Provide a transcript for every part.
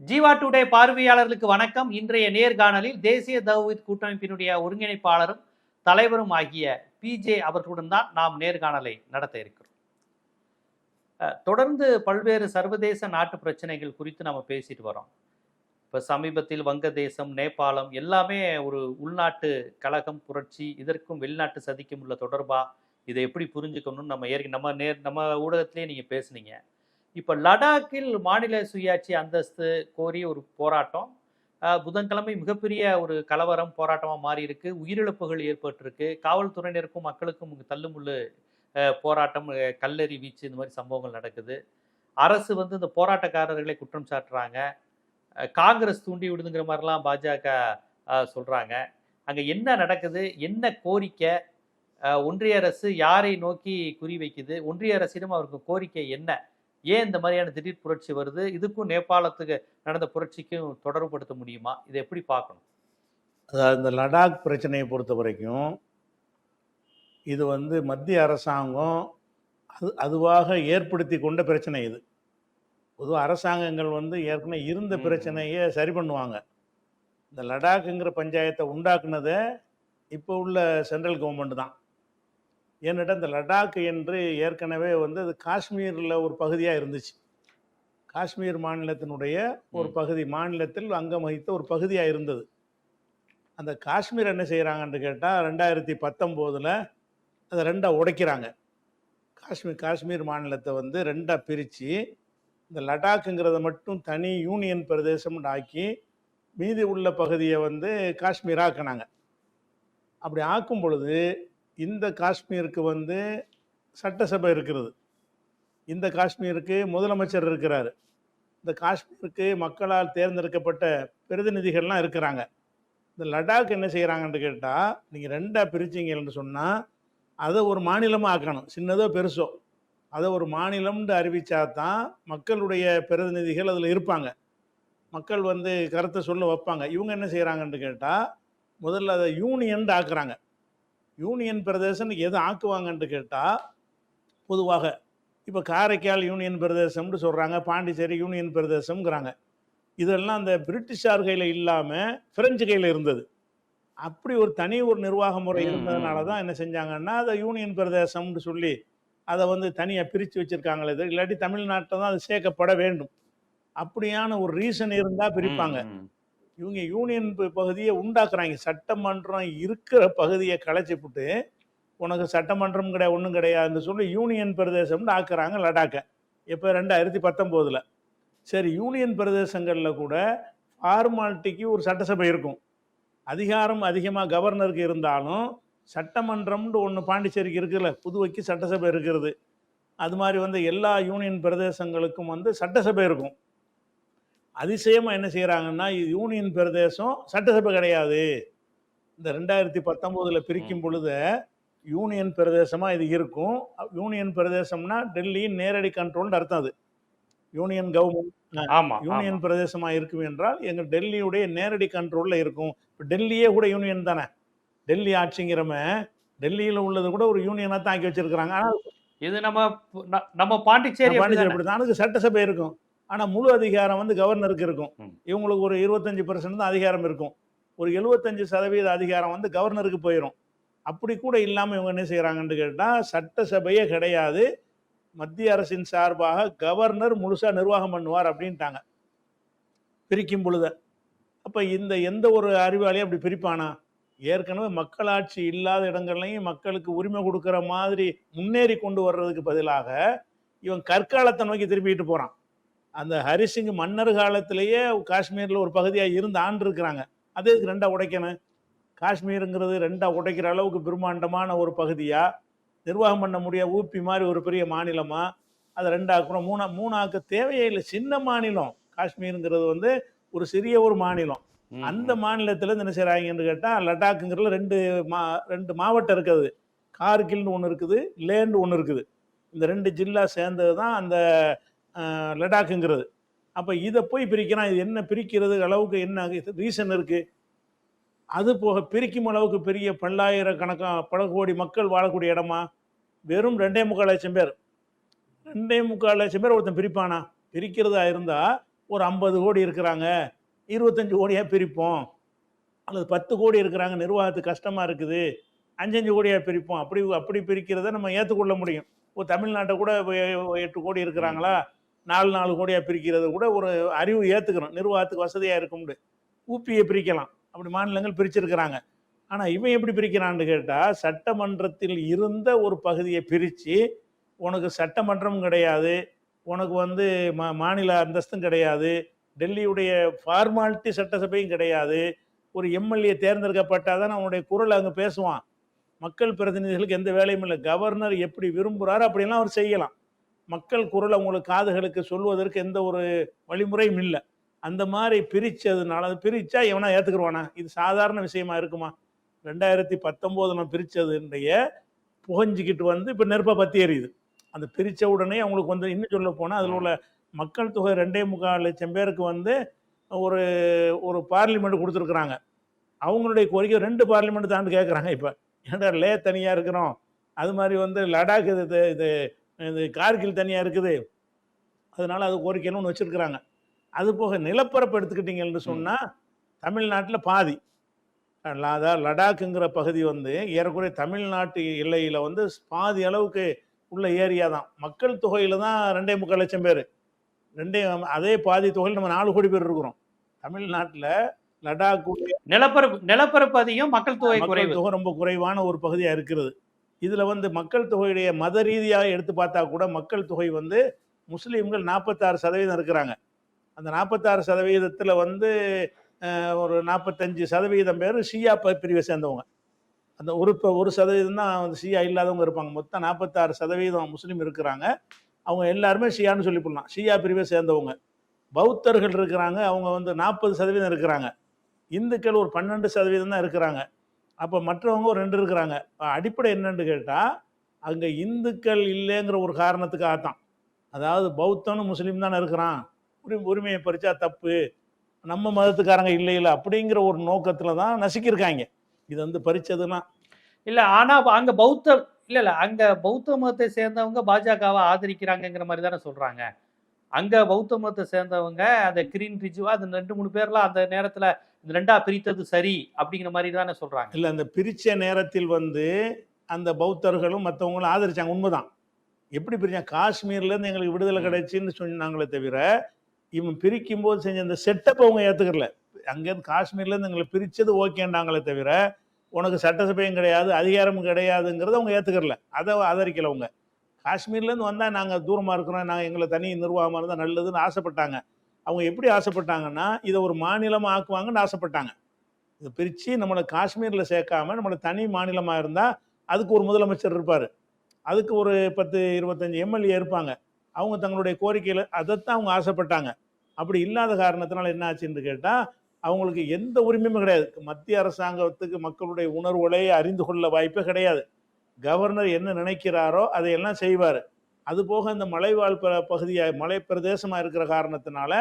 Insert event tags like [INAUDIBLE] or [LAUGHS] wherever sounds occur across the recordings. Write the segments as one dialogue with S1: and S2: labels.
S1: Jeeva today பார்வையாளர்களுக்கு வணக்கம். இன்றைய நேர்காணலில் தேசிய தௌஹித் கூட்டமைப்பினுடைய ஒருங்கிணைப்பாளரும் தலைவரும் ஆகிய பிஜே அவர்களுடன் தான் நாம் நேர்காணலை நடத்த இருக்கிறோம். தொடர்ந்து பல்வேறு சர்வதேச நாட்டு பிரச்சனைகள் குறித்து நம்ம பேசிட்டு வரோம். இப்போ சமீபத்தில் வங்கதேசம் நேபாளம் எல்லாமே ஒரு உள்நாட்டு கழகம் புரட்சி இதற்கும் வெளிநாட்டு சதிக்கும் உள்ள தொடர்பா? இதை எப்படி புரிஞ்சுக்கணும்னு நம்ம ஏற்க நம்ம நேர் நம்ம ஊடகத்திலே நீங்கள் பேசுனீங்க. இப்போ லடாக்கில் மாநில சுயாட்சி அந்தஸ்து கோரி ஒரு போராட்டம். புதன்கிழமை மிகப்பெரிய ஒரு கலவரம் போராட்டமாக மாறி இருக்கு உயிரிழப்புகள் ஏற்பட்டிருக்கு. காவல்துறையினருக்கும் மக்களுக்கும் தள்ளுமுள்ளு போராட்டம் கல்லறி வீச்சு இந்த மாதிரி சம்பவங்கள் நடக்குது. அரசு வந்து இந்த போராட்டக்காரர்களை குற்றம் சாட்டுறாங்க. காங்கிரஸ் தூண்டி விடுதுங்கிற மாதிரிலாம் பாஜக சொல்கிறாங்க அங்கே என்ன நடக்குது? என்ன கோரிக்கை? ஒன்றிய அரசு யாரை நோக்கி குறி வைக்குது ஒன்றிய அரசிடம் அவருக்கு கோரிக்கை என்ன? ஏன் இந்த மாதிரியான திடீர் புரட்சி வருது? இதுக்கும் நேபாளத்துக்கு நடந்த புரட்சிக்கும் தொடர்புபடுத்த முடியுமா? இதை எப்படி பார்க்கணும்?
S2: அதாவது இந்த லடாக் பிரச்சனையை பொறுத்த வரைக்கும் இது வந்து மத்திய அரசாங்கம் அது அதுவாக ஏற்படுத்தி கொண்ட பிரச்சனை இது. பொதுவாக அரசாங்கங்கள் வந்து ஏற்கனவே இருந்த. பிரச்சனையை சரி பண்ணுவாங்க. இந்த லடாக்குங்கிற பஞ்சாயத்தை உண்டாக்குனதை இப்போ உள்ள சென்ட்ரல் கவர்மெண்ட் தான். ஏன்னுட்டா இந்த லடாக் என்று ஏற்கனவே வந்து அது காஷ்மீரில் ஒரு பகுதியாக இருந்துச்சு. காஷ்மீர் மாநிலத்தினுடைய ஒரு. பகுதி மாநிலத்தில் அங்கம் வகித்த ஒரு பகுதியாக இருந்தது. அந்த காஷ்மீர் என்ன செய்கிறாங்கன்னு கேட்டால் ரெண்டாயிரத்தி பத்தொம்போதில் அதை ரெண்டாக உடைக்கிறாங்க. காஷ்மீர் காஷ்மீர் மாநிலத்தை வந்து ரெண்டாக பிரித்து இந்த லடாக்குங்கிறத மட்டும் தனி யூனியன் பிரதேசம்னு ஆக்கி மீதி உள்ள பகுதியை வந்து காஷ்மீர் ஆக்கினாங்க. அப்படி ஆக்கும் பொழுது இந்த காஷ்மீருக்கு வந்து சட்டசபை இருக்கிறது. இந்த காஷ்மீருக்கு முதலமைச்சர் இருக்கிறாரு. இந்த காஷ்மீருக்கு மக்களால் தேர்ந்தெடுக்கப்பட்ட பிரதிநிதிகள்லாம் இருக்கிறாங்க. இந்த லடாக் என்ன செய்கிறாங்கன்னு கேட்டால் நீங்கள் ரெண்டாக பிரிச்சிங்கன்னு சொன்னால் அதை ஒரு மாநிலமாக ஆக்கணும். சின்னதோ பெருசோ. அதை ஒரு மாநிலம்னு அறிவித்தா தான் மக்களுடைய பிரதிநிதிகள் அதில் இருப்பாங்க. மக்கள் வந்து கருத்தை சொல்ல வைப்பாங்க. இவங்க என்ன செய்கிறாங்கன்னு கேட்டால் முதல்ல அதை யூனியன் ஆக்குறாங்க. யூனியன் பிரதேசம் எது ஆக்குவாங்கன்னு கேட்டால் பொதுவாக இப்போ காரைக்கால் யூனியன் பிரதேசம்னு சொல்கிறாங்க பாண்டிச்சேரி யூனியன் பிரதேசம்ங்கிறாங்க இதெல்லாம் அந்த பிரிட்டிஷார் கையில் இல்லாமல் பிரெஞ்சு கையில் இருந்தது அப்படி ஒரு தனி ஒரு நிர்வாக முறை இருந்ததுனால. தான் என்ன செஞ்சாங்கன்னா அதை யூனியன் பிரதேசம்னு சொல்லி அதை வந்து தனியாக பிரித்து வச்சுருக்காங்களே இல்லாட்டி தமிழ்நாட்டில் தான் அது சேர்க்கப்பட வேண்டும் அப்படியான ஒரு ரீசன் இருந்தால் பிரிப்பாங்க. இவங்க யூனியன் பகுதியை உண்டாக்குறாங்க. சட்டமன்றம் இருக்கிற பகுதியை களைச்சிப்புட்டு உனக்கு சட்டமன்றம் கிடையாது ஒன்றும் கிடையாதுன்னு சொல்லி யூனியன் பிரதேசம்னு ஆக்குறாங்க லடாக்கை. இப்போ ரெண்டாயிரத்தி பத்தொம்போதில். சரி யூனியன் பிரதேசங்களில் கூட ஃபார்மாலிட்டிக்கு ஒரு சட்டசபை இருக்கும். அதிகாரம் அதிகமாக கவர்னருக்கு இருந்தாலும் சட்டமன்றம்னு ஒன்று பாண்டிச்சேரிக்கு இருக்குல்ல புதுவைக்கு சட்டசபை இருக்கிறது. அது மாதிரி வந்து எல்லா யூனியன் பிரதேசங்களுக்கும் வந்து சட்டசபை இருக்கும். அதிசயமாக என்ன செய்கிறாங்கன்னா இது யூனியன் பிரதேசம் சட்டசபை கிடையாது. இந்த ரெண்டாயிரத்தி பத்தொம்போதில் பிரிக்கும். பொழுது யூனியன் பிரதேசமாக இது இருக்கும். யூனியன் பிரதேசம்னா டெல்லியின் நேரடி கண்ட்ரோல்னு அர்த்தம் அது. யூனியன் கவர்மெண்ட்
S1: ஆமா
S2: யூனியன். பிரதேசமாக இருக்கும் என்றால் எங்கள் டெல்லியுடைய நேரடி கண்ட்ரோலில் இருக்கும். இப்போ டெல்லியே கூட யூனியன் தானே. டெல்லி ஆட்சிங்கிறம டெல்லியில் உள்ளது கூட ஒரு யூனியனாக தான் ஆக்கி வச்சிருக்கிறாங்க. ஆனால்
S1: இது நம்ம நம்ம பாண்டிச்சேரி
S2: பாண்டிச்சேரி? அப்படி தான் அதுக்கு சட்டசபை இருக்கும். ஆனால் முழு அதிகாரம் வந்து கவர்னருக்கு இருக்கும். இவங்களுக்கு ஒரு இருபத்தஞ்சு பர்சன்ட் தான் அதிகாரம் இருக்கும். ஒரு எழுபத்தஞ்சு சதவீத அதிகாரம் வந்து கவர்னருக்கு போயிடும் அப்படி கூட இல்லாமல் இவங்க என்ன செய்கிறாங்கன்னு கேட்டால் சட்டசபையே கிடையாது. மத்திய அரசின் சார்பாக கவர்னர் முழுசாக நிர்வாகம் பண்ணுவார் அப்படின்ட்டாங்க. பிரிக்கும் பொழுது. அப்போ இந்த எந்த ஒரு அறிவாளியும் அப்படி பிரிப்பானா? ஏற்கனவே மக்களாட்சி இல்லாத இடங்கள்லையும் மக்களுக்கு உரிமை கொடுக்குற மாதிரி முன்னேறி கொண்டு வர்றதுக்கு பதிலாக இவன் கற்காலத்தை நோக்கி திருப்பிட்டு போகிறான் அந்த ஹரிசிங் மன்னர் காலத்திலேயே காஷ்மீரில் ஒரு பகுதியாக இருந்து ஆண்டு இருக்கிறாங்க அதே இதுக்கு ரெண்டா உடைக்கணும்? காஷ்மீருங்கிறது ரெண்டா உடைக்கிற அளவுக்கு பிரம்மாண்டமான ஒரு பகுதியாக நிர்வாகம் பண்ண முடிய? ஊப்பி மாதிரி ஒரு பெரிய மாநிலமாக அதை ரெண்டாக்குறோம் மூணா மூணாக்க தேவையே இல்லை. சின்ன மாநிலம். காஷ்மீருங்கிறது வந்து ஒரு சிறிய ஒரு மாநிலம். அந்த. மாநிலத்தில் என்ன செய்கிறாங்கன்னு கேட்டால் லடாக்குங்கிறதுல ரெண்டு மா ரெண்டு மாவட்டம் இருக்குது. கார்கில்னு ஒன்று இருக்குது லேண்டு ஒன்று இருக்குது. இந்த ரெண்டு ஜில்லா சேர்ந்தது தான் அந்த லடாக்குங்கிறது. அப்போ இதை போய் பிரிக்கிறான் இது என்ன பிரிக்கிறது? அளவுக்கு என்ன ரீசன் இருக்குது அது போக பிரிக்கும் அளவுக்கு பெரிய பல்லாயிரக்கணக்கான பல கோடி மக்கள் வாழக்கூடிய இடமா? வெறும் ரெண்டே முக்கால் லட்சம் பேர். ரெண்டே முக்கால் லட்சம் பேர் ஒருத்தன் பிரிப்பானா? பிரிக்கிறதா இருந்தால் ஒரு ஐம்பது கோடி இருக்கிறாங்க. இருபத்தஞ்சி கோடியாக பிரிப்போம். அல்லது பத்து கோடி இருக்கிறாங்க. நிர்வாகத்துக்கு கஷ்டமாக இருக்குது. அஞ்சஞ்சு கோடியாக பிரிப்போம். அப்படி அப்படி பிரிக்கிறத நம்ம ஏற்றுக்கொள்ள முடியும். இப்போ தமிழ்நாட்டை கூட எட்டு கோடி இருக்கிறாங்களா? நாலு நாலு கோடியாக பிரிக்கிறது கூட ஒரு அறிவு ஏற்றுக்கணும் நிர்வாகத்துக்கு வசதியாக இருக்கும்னு. ஊப்பியை பிரிக்கலாம். அப்படி மாநிலங்கள் பிரிச்சிருக்கிறாங்க. ஆனால் இவன் எப்படி பிரிக்கிறான்னு கேட்டால் சட்டமன்றத்தில் இருந்த ஒரு பகுதியை பிரித்து உனக்கு சட்டமன்றம் கிடையாது உனக்கு வந்து மா மாநில அந்தஸ்தும் கிடையாது டெல்லியுடைய ஃபார்மாலிட்டி சட்டசபையும் கிடையாது ஒரு எம்எல்ஏ தேர்ந்தெடுக்கப்பட்டால் தான் அவனுடைய குரல் அங்கே பேசுவான். மக்கள் பிரதிநிதிகளுக்கு எந்த வேலையும் இல்லை. கவர்னர் எப்படி விரும்புகிறாரோ அப்படிலாம் அவர் செய்யலாம். மக்கள் குரல் அவங்களுக்கு காதுகளுக்கு சொல்வதற்கு எந்த ஒரு வழிமுறையும் இல்லை. அந்த மாதிரி பிரித்ததுனால அது பிரித்தா எவனா ஏற்றுக்குருவானா இது சாதாரண விஷயமா இருக்குமா? ரெண்டாயிரத்தி பத்தொம்போதில் பிரித்ததுடைய புகஞ்சிக்கிட்டு வந்து இப்போ நெருப்பை பற்றி எரியுது. அந்த பிரித்த உடனே அவங்களுக்கு வந்து இன்னும் சொல்ல போனால் அதில் உள்ள மக்கள் தொகை ரெண்டே முக்கால் லட்சம் பேருக்கு வந்து ஒரு ஒரு பார்லிமெண்ட் கொடுத்துருக்குறாங்க. அவங்களுடைய கோரிக்கை ரெண்டு பார்லிமெண்ட் தாண்டு கேட்குறாங்க இப்போ. ஏன்டா லே தனியாக இருக்கிறோம்? அது மாதிரி வந்து லடாக் இது இது- இது கார்கில் தனியாக இருக்குது. அதனால அது கோரிக்கைன்னு ஒன்று வச்சுருக்குறாங்க. அது போக நிலப்பரப்பு எடுத்துக்கிட்டீங்கன்னு சொன்னால் தமிழ்நாட்டில் பாதி. அதாவது லடாக்குங்கிற பகுதி வந்து ஏறக்குறைய தமிழ்நாட்டு எல்லையில் வந்து பாதி அளவுக்கு உள்ள ஏரியா தான். மக்கள் தொகையில் தான் ரெண்டே முக்கால் லட்சம் பேர். ரெண்டே அதே பாதி தொகையில் நம்ம நாலு கோடி பேர் இருக்கிறோம். தமிழ்நாட்டில் லடாக்
S1: நிலப்பரப்பு நிலப்பரப்பு அதிகம் மக்கள் தொகை குறைவு.
S2: தொகை ரொம்ப குறைவான ஒரு பகுதியாக இருக்கிறது. இதில் வந்து மக்கள் தொகையுடைய மத ரீதியாக எடுத்து பார்த்தா கூட மக்கள் தொகை வந்து முஸ்லீம்கள் நாற்பத்தாறு சதவீதம் இருக்கிறாங்க. அந்த நாற்பத்தாறு சதவீதத்தில் வந்து ஒரு நாற்பத்தஞ்சு சதவீதம் பேர் ஷியா பிரிவை சேர்ந்தவங்க. அந்த ஒரு இப்போ ஒரு சதவீதம் தான் வந்து ஷியா இல்லாதவங்க இருப்பாங்க. மொத்தம் நாற்பத்தாறு சதவீதம் முஸ்லீம் இருக்கிறாங்க. அவங்க எல்லாருமே ஷியான்னு சொல்லி போடலாம் ஷியா பிரிவை சேர்ந்தவங்க. பௌத்தர்கள் இருக்கிறாங்க. அவங்க வந்து நாற்பது சதவீதம் இருக்கிறாங்க. இந்துக்கள் ஒரு பன்னெண்டு சதவீதம் தான் இருக்கிறாங்க. அப்போ மற்றவங்க ஒரு ரெண்டு இருக்கிறாங்க. அடிப்படை என்னன்னு கேட்டால் அங்கே இந்துக்கள் இல்லைங்கிற ஒரு காரணத்துக்காகத்தான் அதாவது பௌத்தனும் முஸ்லீம் தானே இருக்கிறான். உரி உரிமையை பறிச்சா தப்பு. நம்ம மதத்துக்காரங்க இல்லை இல்லை அப்படிங்கிற ஒரு நோக்கத்தில் தான் நசுக்கியிருக்காங்க. இது வந்து பறிச்சதுன்னா.
S1: இல்லை ஆனால் அங்கே பௌத்த இல்லை இல்லை அங்கே பௌத்த மதத்தை சேர்ந்தவங்க பாஜகவை ஆதரிக்கிறாங்கங்கிற மாதிரி தானே சொல்கிறாங்க அங்கே பௌத்த மதத்தை சேர்ந்தவங்க அந்த கிரீன் ரிஜுவா அந்த ரெண்டு மூணு பேர்லாம் அந்த நேரத்தில் ரெண்டா பிரித்தது சரி அப்படிங்கிற மாதிரி தானே சொல்றாங்க.
S2: இல்லை அந்த பிரித்த நேரத்தில் வந்து அந்த பௌத்தர்களும் மற்றவங்களும் ஆதரிச்சாங்க. உண்மைதான். எப்படி பிரிச்சாங்க காஷ்மீர்லேருந்து எங்களுக்கு விடுதலை. கிடைச்சின்னு சொன்னாங்களே தவிர இவன் பிரிக்கும் போது செஞ்ச அந்த செட்டப் அவங்க ஏற்றுக்கல அங்கேருந்து காஷ்மீர்லேருந்து எங்களை பிரித்தது ஓகேண்டாங்களே தவிர உனக்கு சட்டசபையும் கிடையாது அதிகாரமும் கிடையாதுங்கிறத அவங்க ஏற்றுக்கறல அதை ஆதரிக்கல அவங்க. காஷ்மீர்லேருந்து வந்தால் நாங்கள் தூரமாக இருக்கிறோம் நாங்கள் எங்களை தனி நிர்வாகமாக இருந்தால் நல்லதுன்னு ஆசைப்பட்டாங்க. அவங்க எப்படி ஆசைப்பட்டாங்கன்னா இதை ஒரு மாநிலமாக ஆக்குவாங்கன்னு ஆசைப்பட்டாங்க. இதை பிரித்து நம்மளை காஷ்மீரில் சேர்க்காம நம்மளை தனி மாநிலமாக இருந்தால் அதுக்கு ஒரு முதலமைச்சர் இருப்பார். அதுக்கு ஒரு பத்து இருபத்தஞ்சி எம்எல்ஏ இருப்பாங்க. அவங்க தங்களுடைய கோரிக்கையில் அதைத்தான் அவங்க ஆசைப்பட்டாங்க. அப்படி இல்லாத காரணத்தினால என்ன ஆச்சுன்னு கேட்டால் அவங்களுக்கு எந்த உரிமையும் கிடையாது. மத்திய அரசாங்கத்துக்கு மக்களுடைய உணர்வுகளை அறிந்து கொள்ள வாய்ப்பே கிடையாது. கவர்னர் என்ன நினைக்கிறாரோ அதையெல்லாம் செய்வார். அது போக இந்த மலைவாழ் ப பகுதியாக மலை பிரதேசமாக இருக்கிற காரணத்தினால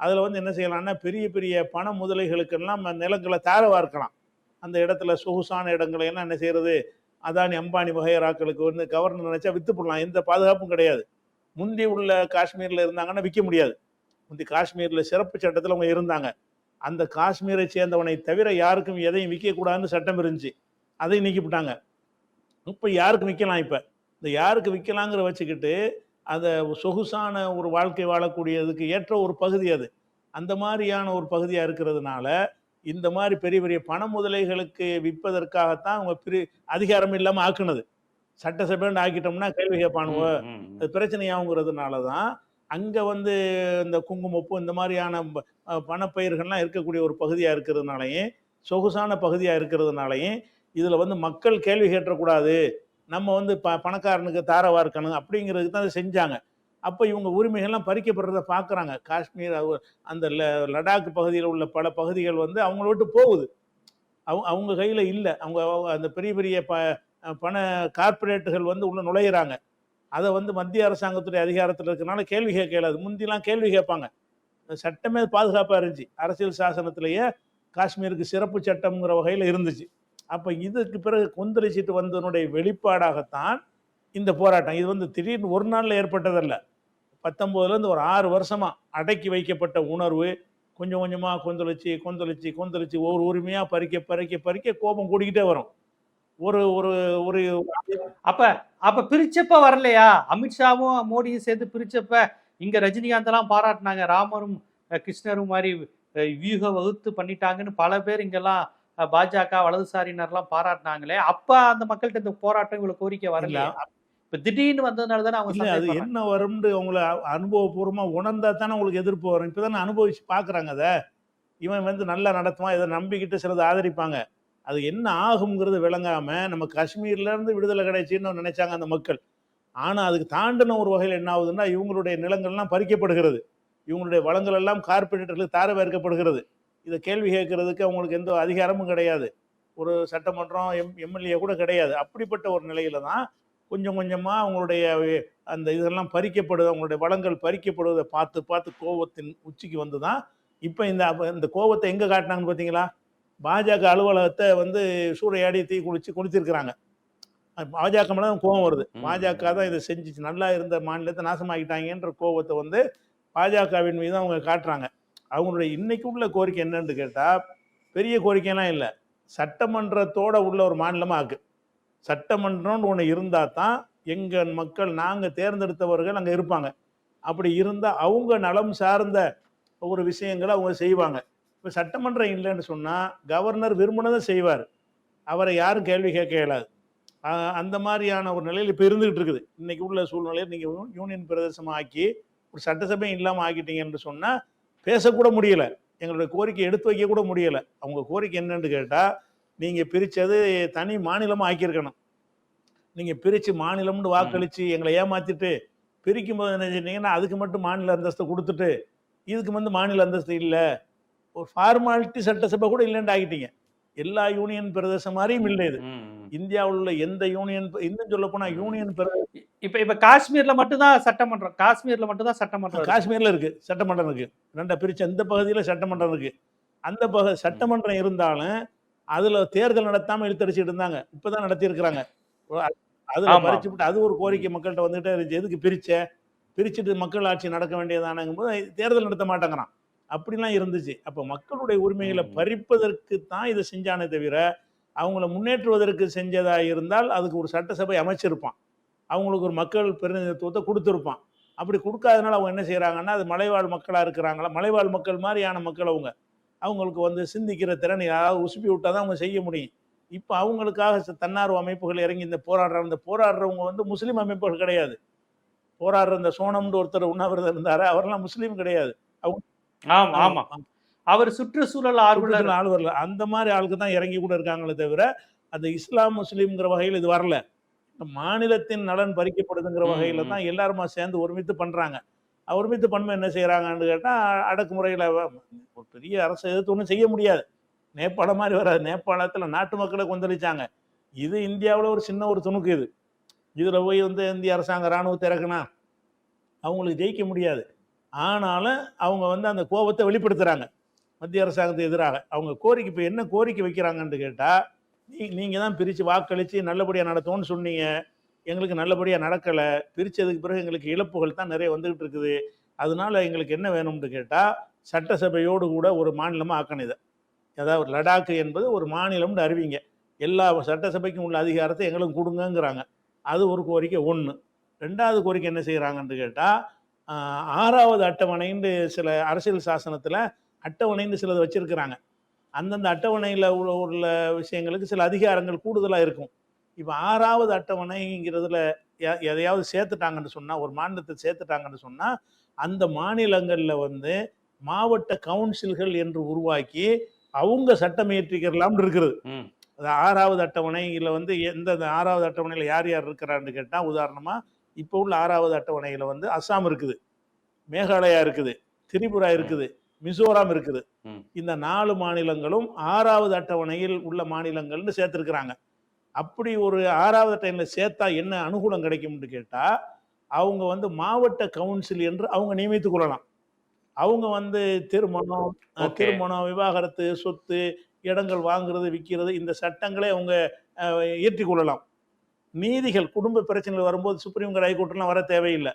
S2: அதில் வந்து என்ன செய்யலாம்னா பெரிய பெரிய பண முதலைகளுக்கெல்லாம் நிலங்களை தார வார்க்கலாம் அந்த இடத்துல சொகுசான இடங்களை என்ன செய்யறது? அதானி அம்பானி வகையராக்களுக்கு வந்து கவர்னர் நினைச்சா வித்து போடலாம். எந்த பாதுகாப்பும் கிடையாது. முந்தி உள்ள காஷ்மீரில் இருந்தாங்கன்னா விற்க முடியாது. முந்தி காஷ்மீரில் சிறப்பு சட்டத்தில் அவங்க இருந்தாங்க. அந்த காஷ்மீரை சேர்ந்தவனை தவிர யாருக்கும் எதையும் விற்கக்கூடாதுன்னு சட்டம் இருந்துச்சு. அதை நீக்கிவிட்டாங்க. இப்போ யாருக்கு விற்கலாம் இப்போ? இந்த யாருக்கு விற்கலாங்கிற வச்சுக்கிட்டு அந்த சொகுசான ஒரு வாழ்க்கை வாழக்கூடியதுக்கு ஏற்ற ஒரு பகுதி அது. அந்த மாதிரியான ஒரு பகுதியாக இருக்கிறதுனால இந்த மாதிரி பெரிய பெரிய பண முதலைகளுக்கு விற்பதற்காகத்தான் அவங்க பிரி அதிகாரம் இல்லாமல் ஆக்குனது. சட்டசபைன்னு ஆக்கிட்டோம்னா கேள்வி கேட்பானுவோ. அது பிரச்சனையாகுங்கிறதுனால தான் அங்கே வந்து இந்த குங்குமப்பூ இந்த மாதிரியான பணப்பயிர்கள்லாம் இருக்கக்கூடிய ஒரு பகுதியாக இருக்கிறதுனாலையும் சொகுசான பகுதியாக இருக்கிறதுனாலையும் இதில் வந்து மக்கள் கேள்வி கேட்டக்கூடாது. நம்ம வந்து ப பணக்காரனுக்கு தாரவா இருக்கணும் அப்படிங்கிறதுக்கு தான் அதை செஞ்சாங்க. அப்போ இவங்க உரிமைகள்லாம் பறிக்கப்படுறத பார்க்குறாங்க காஷ்மீர் அந்த ல- லடாக் பகுதியில் உள்ள பல பகுதிகள் வந்து அவங்கள விட்டு போகுது. அவங்க அவங்க கையில் இல்லை. அவங்க அந்த பெரிய பெரிய ப பண கார்ப்பரேட்டுகள் வந்து உள்ள நுழையிறாங்க. அதை வந்து மத்திய அரசாங்கத்துடைய அதிகாரத்தில் இருக்கிறனால கேள்வி கேட்கலாது முந்திலாம் கேள்வி கேட்பாங்க. சட்டமே பாதுகாப்பாக இருந்துச்சு. அரசியல் சாசனத்திலேயே காஷ்மீருக்கு சிறப்பு சட்டம்ங்கிற வகையில் இருந்துச்சு. அப்போ இதுக்கு பிறகு கொந்தளிச்சிட்டு வந்ததனுடைய வெளிப்பாடாகத்தான் இந்த போராட்டம். இது வந்து திடீர்னு ஒரு நாளில் ஏற்பட்டதல்ல. பத்தொம்போதுலேருந்து ஒரு ஆறு வருஷமாக அடக்கி வைக்கப்பட்ட உணர்வு கொஞ்சம் கொஞ்சமாக கொந்தளிச்சு கொந்தளிச்சு கொந்தளிச்சு ஒவ்வொரு உரிமையாக பறிக்க பறிக்க பறிக்க கோபம் கூடிக்கிட்டே வரும். ஒரு ஒரு ஒரு
S1: அப்ப அப்ப பிரிச்சப்ப வரலையா? அமித்ஷாவும் மோடியும் சேர்ந்து பிரிச்சப்ப இங்க ரஜினிகாந்த் எல்லாம் பாராட்டினாங்க. ராமரும் கிருஷ்ணரும் மாதிரி வியூக வகுத்து பண்ணிட்டாங்கன்னு பல பேர் இங்கெல்லாம் பாஜக வலதுசாரியினர்லாம் பாராட்டினாங்களே அப்ப அந்த மக்கள்கிட்ட இந்த போராட்டம் இவ்வளவு கோரிக்கை வரல இப்ப திடீர்னு வந்ததுனால தானே அவங்க
S2: அது. என்ன வரும்னு அவங்கள அனுபவபூர்வமாக உணர்ந்தா தானே உங்களுக்கு எதிர்ப்பு வரும். இப்போ தானே அனுபவிச்சு பார்க்குறாங்க அதை. இவன் வந்து நல்லா நடத்துவான் இதை நம்பிக்கிட்டு சிலது ஆதரிப்பாங்க. அது என்ன ஆகுங்கிறது விளங்காம நம்ம காஷ்மீர்ல இருந்து விடுதலை கிடைச்சின்னு நினைச்சாங்க அந்த மக்கள். ஆனா அதுக்கு தாண்டின ஒரு வகையில் என்ன ஆகுதுன்னா இவங்களுடைய நிலங்கள்லாம் பறிக்கப்படுகிறது. இவங்களுடைய வளங்கள் எல்லாம் கார்பரேட்டர்களுக்கு தார வேர்க்கப்படுகிறது. இதை கேள்வி கேட்கறதுக்கு அவங்களுக்கு எந்த அதிகாரமும் கிடையாது. ஒரு சட்டமன்றம் எம் எம்எல்ஏ கூட கிடையாது. அப்படிப்பட்ட ஒரு நிலையில தான் கொஞ்சம் கொஞ்சமா அவங்களுடைய அந்த இதெல்லாம் பறிக்கப்படுது அவங்களுடைய வளங்கள் பறிக்கப்படுவதை பார்த்து பார்த்து கோபத்தின் உச்சிக்கு வந்து தான் இப்போ இந்த இந்த கோபத்தை எங்கே காட்டினாங்கன்னு பார்த்தீங்களா பாஜக அலுவலகத்தை வந்து சூறையாடி தீ குளிச்சு குளிச்சிருக்கிறாங்க பாஜக மேலே கோபம் வருது. பாஜக தான் இதை செஞ்சுச்சு. நல்லா இருந்த மாநிலத்தை நாசமாக்கிட்டாங்கன்ற கோபத்தை வந்து பாஜகவின் மீது அவங்க காட்டுறாங்க. அவங்களுடைய இன்னைக்கு உள்ள கோரிக்கை என்னன்னு கேட்டால் பெரிய கோரிக்கைலாம் இல்லை. சட்டமன்றத்தோட உள்ள ஒரு மாநிலமாக ஆக்கு சட்டமன்றம்னு ஒன்று இருந்தால் தான் எங்கள் மக்கள் நாங்கள் தேர்ந்தெடுத்தவர்கள் அங்கே இருப்பாங்க. அப்படி இருந்தால் அவங்க நலம் சார்ந்த ஒரு விஷயங்களை அவங்க செய்வாங்க. இப்போ சட்டமன்றம் இல்லைன்னு சொன்னால் கவர்னர் விரும்பினதை செய்வார். அவரை யாரும் கேள்வி கேட்க இயலாது. அந்த மாதிரியான ஒரு நிலையில் இப்போ இருந்துகிட்டு இருக்குது. இன்றைக்கி உள்ள சூழ்நிலையில் நீங்கள் யூனியன் பிரதேசமாக ஆக்கி ஒரு சட்டசபை இல்லாமல் ஆக்கிட்டீங்கன்னு சொன்னால் பேசக்கூட முடியல. எங்களுடைய கோரிக்கை எடுத்து வைக்க கூட முடியல. அவங்க கோரிக்கை என்னன்னு கேட்டால் நீங்கள் பிரித்தது தனி மாநிலமாக ஆக்கியிருக்கணும். நீங்கள் பிரித்து மாநிலம்னு வாக்களித்து எங்களை ஏமாத்திட்டு பிரிக்கும் போது என்ன செஞ்சீங்கன்னா அதுக்கு மட்டும் மாநில அந்தஸ்தை கொடுத்துட்டு இதுக்கு வந்து மாநில அந்தஸ்து இல்லை. ஒரு ஃபார்மாலிட்டி சட்டசபை கூட இல்லைன்னு ஆகிட்டீங்க எல்லா யூனியன் பிரதேசம் மாதிரியும் இல்லை இது. இந்தியாவில் உள்ள எந்த யூனியன் இன்னும் சொல்ல போனா யூனியன் பிரதேசம்.
S1: இப்ப இப்ப காஷ்மீர்ல மட்டும்தான் சட்டமன்றம் காஷ்மீர்ல மட்டும்தான் சட்டமன்றம்.
S2: காஷ்மீர்ல இருக்கு சட்டமன்றம் இருக்கு. ரெண்டா பிரிச்சு அந்த பகுதியில் சட்டமன்றம் இருக்கு? அந்த பக சட்டமன்றம் இருந்தாலும் அதுல தேர்தல் நடத்தாம இழுத்தடிச்சிட்டு இருந்தாங்க. இப்பதான் நடத்தி இருக்கிறாங்க அதுல. பறிச்சு விட்டு அது ஒரு கோரிக்கை மக்கள்கிட்ட வந்துட்டே இருந்துச்சு. எதுக்கு பிரிச்ச? பிரிச்சுட்டு மக்கள் ஆட்சி நடக்க வேண்டியதானங்கும் போது தேர்தல் நடத்த மாட்டேங்கிறான். அப்படிலாம் இருந்துச்சு. அப்ப மக்களுடைய உரிமைகளை. பறிப்பதற்கு தான் இதை செஞ்சானே தவிர அவங்கள முன்னேற்றுவதற்கு செஞ்சதா இருந்தால் அதுக்கு ஒரு சட்டசபை அமைச்சிருப்பான். அவங்களுக்கு ஒரு மக்கள் பிரதிநிதித்துவத்தை கொடுத்துருப்பான். அப்படி கொடுக்காதனால அவங்க என்ன செய்றாங்கன்னா அது மலைவாழ் மக்களாக இருக்கிறாங்களா? மலைவாழ் மக்கள் மாதிரியான மக்கள் அவங்க. அவங்களுக்கு வந்து சிந்திக்கிற திறன் யாராவது உசுப்பி விட்டால் தான் அவங்க செய்ய முடியும். இப்போ அவங்களுக்காக தன்னார்வ அமைப்புகள் இறங்கி இந்த போராடுற இந்த போராடுறவங்க வந்து முஸ்லீம் அமைப்புகள் கிடையாது. போராடுற இந்த சோனம்னு ஒருத்தர் உண்ணாவிரதம் இருந்தாரு. அவரெல்லாம் முஸ்லீம் கிடையாது.
S1: ஆமா ஆமா. அவர் சுற்றுச்சூழல் ஆர்வலர்.
S2: வரல அந்த மாதிரி ஆளுக்கு தான் இறங்கி கூட இருக்காங்களே தவிர அந்த இஸ்லாம் முஸ்லீம்ங்கிற வகையில் இது வரல. மாநிலத்தின் நலன் பறிக்கப்படுதுங்கிற வகையில. தான் எல்லாருமா சேர்ந்து ஒருமித்து பண்றாங்க. ஒருமித்து பண்பு என்ன செய்யறாங்கன்னு கேட்டா அடக்குமுறையில் ஒரு பெரிய அரசு எதிர்த்து ஒன்றும் செய்ய முடியாது. நேபாளம் மாதிரி வராது. நேபாளத்துல நாட்டு மக்களை கொந்தளிச்சாங்க. இது இந்தியாவில் ஒரு சின்ன ஒரு துணுக்கு இது. இதுல போய் வந்து இந்திய அரசாங்க இராணுவத்தை இறக்குனா அவங்களுக்கு ஜெயிக்க முடியாது. ஆனாலும் அவங்க வந்து அந்த கோபத்தை வெளிப்படுத்துறாங்க. மத்திய அரசாங்கத்துக்கு எதிராக. அவங்க கோரிக்கை இப்போ என்ன கோரிக்கை வைக்கிறாங்கன்னு கேட்டால் நீ நீங்கள் தான் பிரித்து வாக்களித்து நல்லபடியாக நடத்துவோம்னு சொன்னீங்க. எங்களுக்கு நல்லபடியாக நடக்கலை. பிரித்ததுக்கு பிறகு எங்களுக்கு இழப்புகள் தான் நிறைய வந்துக்கிட்டு இருக்குது. அதனால எங்களுக்கு என்ன வேணும்னு கேட்டால் சட்டசபையோடு கூட ஒரு மாநிலமாக ஆக்கணும் இதை அதாவது லடாக்கு என்பது ஒரு மாநிலம்னு அறிவிங்க. எல்லா சட்டசபைக்கும் உள்ள அதிகாரத்தை எங்களுக்கு கொடுங்கங்கிறாங்க. அது ஒரு கோரிக்கை ஒன்று ரெண்டாவது கோரிக்கை என்ன செய்கிறாங்கன்னு கேட்டால் ஆறாவது அட்டவணைன்னு சில அரசியல் சாசனத்தில் அட்டவணைன்னு சிலது வச்சுருக்கிறாங்க. அந்தந்த அட்டவணையில் உள்ள உள்ள விஷயங்களுக்கு சில அதிகாரங்கள் கூடுதலாக இருக்கும் இப்போ ஆறாவது அட்டவணைங்கிறதுல எதையாவது சேர்த்துட்டாங்கன்னு சொன்னால் ஒரு மாநிலத்தை சேர்த்துட்டாங்கன்னு சொன்னால் அந்த மாநிலங்களில் வந்து மாவட்ட கவுன்சில்கள் என்று உருவாக்கி அவங்க சட்டம் இயற்றிக்கிறலாம்னு இருக்குது
S1: ம்.
S2: அது ஆறாவது அட்டவணையில் வந்து எந்த ஆறாவது அட்டவணையில் யார் யார் இருக்கிறான்னு கேட்டால் உதாரணமாக இப்போ உள்ள ஆறாவது அட்டவணையில் வந்து அஸ்ஸாம் இருக்குது மேகாலயா இருக்குது திரிபுரா இருக்குது மிசோரம் இருக்குது. இந்த நாலு மாநிலங்களும் ஆறாவது அட்டவணையில் உள்ள மாநிலங்கள்னு சேர்த்துருக்குறாங்க. அப்படி ஒரு ஆறாவது அட்டவணையில் சேர்த்தா என்ன அனுகூலம் கிடைக்கும்னு கேட்டால் அவங்க வந்து மாவட்ட கவுன்சில் என்று அவங்க நியமித்துக் கொள்ளலாம். அவங்க வந்து திருமணம். திருமணம் விவாகரத்து சொத்து இடங்கள் வாங்குறது விற்கிறது இந்த சட்டங்களை அவங்க அஹ், இயற்றிக் கொள்ளலாம். நீதிகள் குடும்ப பிரச்சனைகள் வரும்போது சுப்ரீம் கோர்ட் ஹைகோர்ட்லாம் வர தேவையில்லை.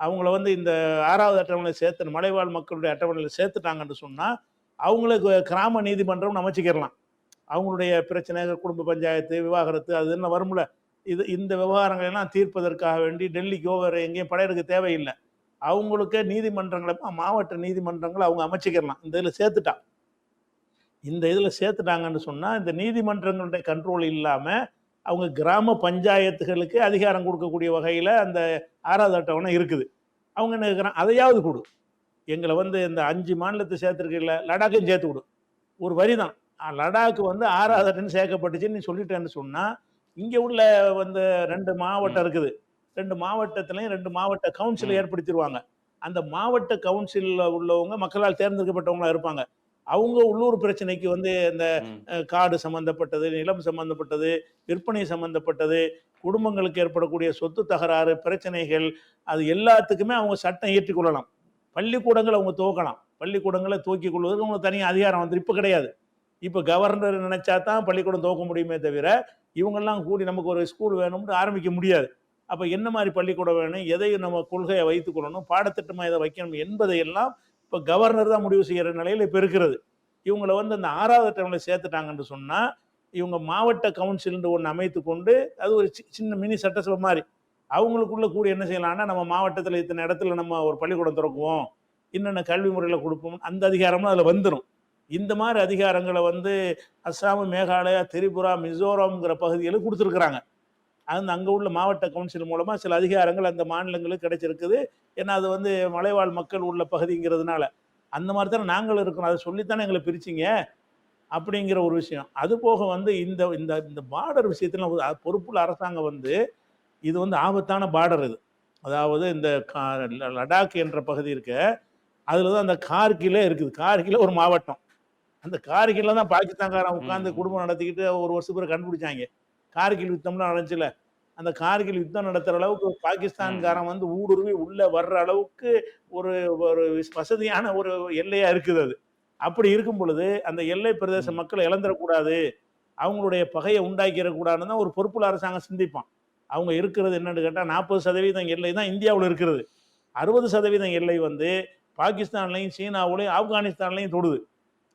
S2: அவங்கள வந்து இந்த ஆறாவது அட்டவணையில் சேர்த்து மலைவாழ் மக்களுடைய அட்டவணையில் சேர்த்துட்டாங்கன்னு சொன்னால் அவங்களுக்கு கிராம நீதிமன்றம் அமைச்சிக்கிறலாம் அவங்களுடைய பிரச்சனைகள் குடும்ப பஞ்சாயத்து விவாகரத்து அது என்ன வரும்ல? இது இந்த விவகாரங்களை எல்லாம் தீர்ப்பதற்காக வேண்டி டெல்லிக்கோ வேறு எங்கேயும் படையெடுக்க தேவையில்லை. அவங்களுக்கே நீதிமன்றங்களை மாவட்ட நீதிமன்றங்களை அவங்க அமைச்சிக்கிறலாம் இந்த இதில் சேர்த்துட்டான் இந்த இதில் சேர்த்துட்டாங்கன்னு சொன்னால் இந்த நீதிமன்றங்களுடைய கண்ட்ரோல் இல்லாமல் அவங்க கிராம பஞ்சாயத்துகளுக்கு அதிகாரம் கொடுக்கக்கூடிய வகையில் அந்த ஆறாவது அட்டவணை இருக்குது. அவங்க என்ன கேட்குறாங்க அதையாவது கொடு. எங்களை வந்து இந்த அஞ்சு மாநிலத்தை சேர்த்துருக்கல லடாக்கையும் சேர்த்து கொடு. ஒரு வரி தான். லடாக் வந்து ஆறாவது அட்டவணை சேர்க்கப்பட்டுச்சுன்னு நீ சொல்லிட்டேன்னு சொன்னால் இங்கே உள்ள வந்து ரெண்டு மாவட்டம் இருக்குது. ரெண்டு மாவட்டத்துலையும் ரெண்டு மாவட்ட கவுன்சில். ஏற்படுத்திடுவாங்க அந்த மாவட்ட கவுன்சிலில் உள்ளவங்க மக்களால் தேர்ந்தெடுக்கப்பட்டவங்களா இருப்பாங்க. அவங்க உள்ளூர் பிரச்சனைக்கு வந்து இந்த காடு சம்பந்தப்பட்டது நிலம் சம்பந்தப்பட்டது விற்பனை சம்பந்தப்பட்டது குடும்பங்களுக்கு ஏற்படக்கூடிய சொத்து தகராறு பிரச்சனைகள் அது எல்லாத்துக்குமே அவங்க சட்டம் இயற்றிக் கொள்ளலாம். பள்ளிக்கூடங்களை அவங்க துவக்கலாம். பள்ளிக்கூடங்களை தூக்கிக் கொள்வதற்கு அவங்களுக்கு தனியாக அதிகாரம் வந்து இப்போ கிடையாது. இப்போ கவர்னர் நினைச்சா தான் பள்ளிக்கூடம் துவக்க முடியுமே தவிர இவங்கெல்லாம் கூடி நமக்கு ஒரு ஸ்கூல் வேணும்னு ஆரம்பிக்க முடியாது. அப்போ என்ன மாதிரி பள்ளிக்கூடம் வேணும்? எதை நம்ம கொள்கையை வைத்துக் கொள்ளணும்? பாடத்திட்டமாக இதை வைக்கணும்? என்பதையெல்லாம் இப்போ கவர்னர் தான் முடிவு செய்கிற நிலையில் இப்போ இருக்கிறது. இவங்களை வந்து அந்த ஆறாவது டைமில் சேர்த்துட்டாங்கன்னு சொன்னால் இவங்க மாவட்ட கவுன்சில்னு ஒன்று அமைத்து கொண்டு அது ஒரு சி- சின்ன மினி சட்டசபை மாதிரி. அவங்களுக்குள்ளே கூடி என்ன செய்யலாம்னா நம்ம மாவட்டத்தில் இத்தனை இடத்துல நம்ம ஒரு பள்ளிக்கூடம் திறக்குவோம் என்னென்ன கல்வி முறையில் கொடுப்போம் அந்த அதிகாரம்லாம் அதில் வந்துடும் இந்த மாதிரி அதிகாரங்களை வந்து அஸ்ஸாம் மேகாலயா திரிபுரா மிசோரம்ங்கிற பகுதிகளுக்கு கொடுத்துருக்குறாங்க. அது அங்கே உள்ள மாவட்ட கவுன்சில் மூலமாக சில அதிகாரங்கள் அந்த மாநிலங்களுக்கு கிடைச்சிருக்குது. ஏன்னா அது வந்து மலைவாழ் மக்கள் உள்ள பகுதிங்கிறதுனால. அந்த மாதிரி தானே நாங்களும் இருக்கிறோம் அதை சொல்லித்தானே எங்களை பிரிச்சிங்க. அப்படிங்கிற ஒரு விஷயம். அது போக வந்து இந்த இந்த இந்த பார்டர் விஷயத்தில் பொறுப்புள்ள அரசாங்கம் வந்து இது வந்து ஆபத்தான பார்டர் இது. அதாவது இந்த லடாக் என்ற பகுதி இருக்க. அதில் தான் அந்த கார்கிலே இருக்குது. கார்கில ஒரு மாவட்டம். அந்த கார்கில்ல தான் பாகிஸ்தான்காரன் உட்காந்து. குடும்பம் நடத்திக்கிட்டு ஒரு வருஷம் கண்டுபிடிச்சாங்க. கார்கில் யுத்தம்லாம் நடந்துச்சுல அந்த கார்கில் யுத்தம் நடத்துற அளவுக்கு பாகிஸ்தான்காரன் வந்து ஊடுருவி உள்ள வர்ற அளவுக்கு ஒரு ஒரு வசதியான ஒரு எல்லையா இருக்குது அது. அப்படி இருக்கும் பொழுது அந்த எல்லை பிரதேச. மக்களை இழந்துடக்கூடாது. அவங்களுடைய பகையை உண்டாக்கிடக்கூடாதுன்னு தான் ஒரு பொறுப்புள்ள அரசாங்கம் சிந்திப்பான். அவங்க இருக்கிறது என்னன்னு கேட்டால் நாற்பது சதவீதம் எல்லை தான் இந்தியாவில் இருக்கிறது. அறுபது சதவீதம் எல்லை வந்து பாகிஸ்தான்லையும் சீனாவுலையும் ஆப்கானிஸ்தான்லையும் தொடுது.